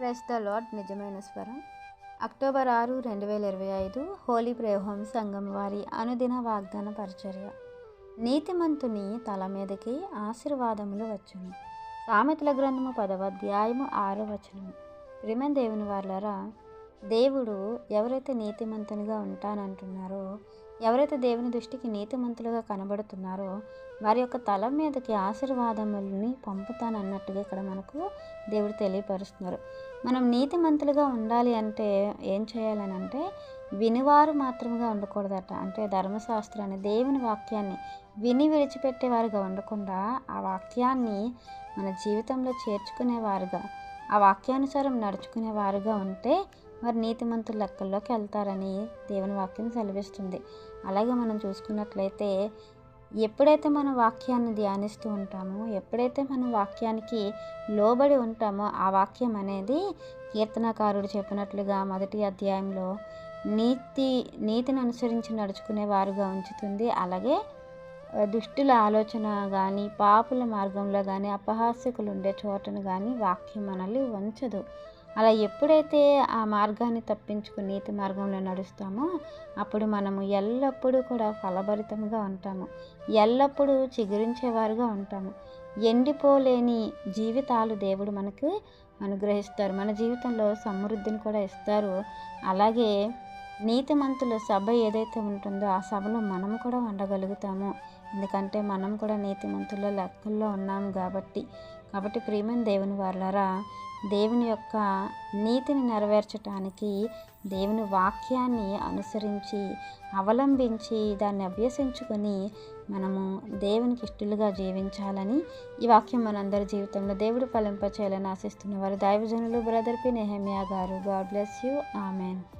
Press the lord నిజమైన స్వరం. October ఆరు రెండు వేల ఇరవై ఐదు హోలీ ప్రేహోం సంఘం వారి అనుదిన వాగ్దాన పరిచర్య. నీతిమంతుని తల మీదకి ఆశీర్వాదములు వచ్చును. సామెతల గ్రంథము పదవ అధ్యాయము ఆరో వచనము ప్రిమన్ దేవుని వాళ్ళరా దేవుడు ఎవరైతే నీతిమంతునిగా ఉంటానంటున్నారో ఎవరైతే దేవుని దృష్టికి నీతిమంతులుగా కనబడుతున్నారో వారి యొక్క తల మీదకి ఆశీర్వాదములని పంపుతానన్నట్టుగా ఇక్కడ మనకు దేవుడు తెలియపరుస్తున్నారు. మనం నీతిమంతులుగా ఉండాలి అంటే ఏం చేయాలని అంటే వినివారు మాత్రముగా ఉండకూడదట. అంటే ధర్మశాస్త్రాన్ని దేవుని వాక్యాన్ని విని విడిచిపెట్టేవారుగా ఉండకుండా ఆ వాక్యాన్ని మన జీవితంలో చేర్చుకునేవారుగా ఆ వాక్యానుసారం నడుచుకునేవారుగా ఉంటే మరి నీతిమంతుల లెక్కల్లోకి వెళ్తారని దేవుని వాక్యం సెలవిస్తుంది. అలాగే మనం చూసుకున్నట్లయితే ఎప్పుడైతే మనం వాక్యాన్ని ధ్యానిస్తూ ఉంటామో ఎప్పుడైతే మనం వాక్యానికి లోబడి ఉంటామో ఆ వాక్యం అనేది కీర్తనకారుడు చెప్పినట్లుగా మొదటి అధ్యాయంలో నీతి నీతిని అనుసరించి నడుచుకునే వారుగా ఉంచుతుంది. అలాగే దుష్టుల ఆలోచన కానీ పాపుల మార్గంలో కానీ అపహాస్యకులు ఉండే చోటను కానీ వాక్యం మనల్ని వంచదు అలా ఎప్పుడైతే ఆ మార్గాన్ని తప్పించుకుని నీతి మార్గంలో నడుస్తామో అప్పుడు మనము ఎల్లప్పుడూ కూడా ఫలభరితంగా ఉంటాము. ఎల్లప్పుడూ చిగురించేవారుగా ఉంటాము. ఎండిపోలేని జీవితాలు దేవుడు మనకు అనుగ్రహిస్తారు. మన జీవితంలో సమృద్ధిని కూడా ఇస్తారు. అలాగే నీతిమంతుల సభ ఏదైతే ఉంటుందో ఆ సభలో మనం కూడా ఉండగలుగుతాము ఎందుకంటే మనం కూడా నీతిమంతుల లెక్కల్లో ఉన్నాము కాబట్టి. కాబట్టి ప్రియమైన దేవుని వాళ్ళరా దేవుని యొక్క నీతిని నెరవేర్చడానికి దేవుని వాక్యాన్ని అనుసరించి అవలంబించి దాన్ని అభ్యసించుకొని మనము దేవునికి ఇష్టలుగా జీవించాలని ఈ వాక్యం మనందరి జీవితంలో దేవుడు ఫలింపచేయాలని ఆశిస్తున్న వారు. దైవజనులు బ్రదర్ పి. నెహమియా గారు. God bless you. Amen.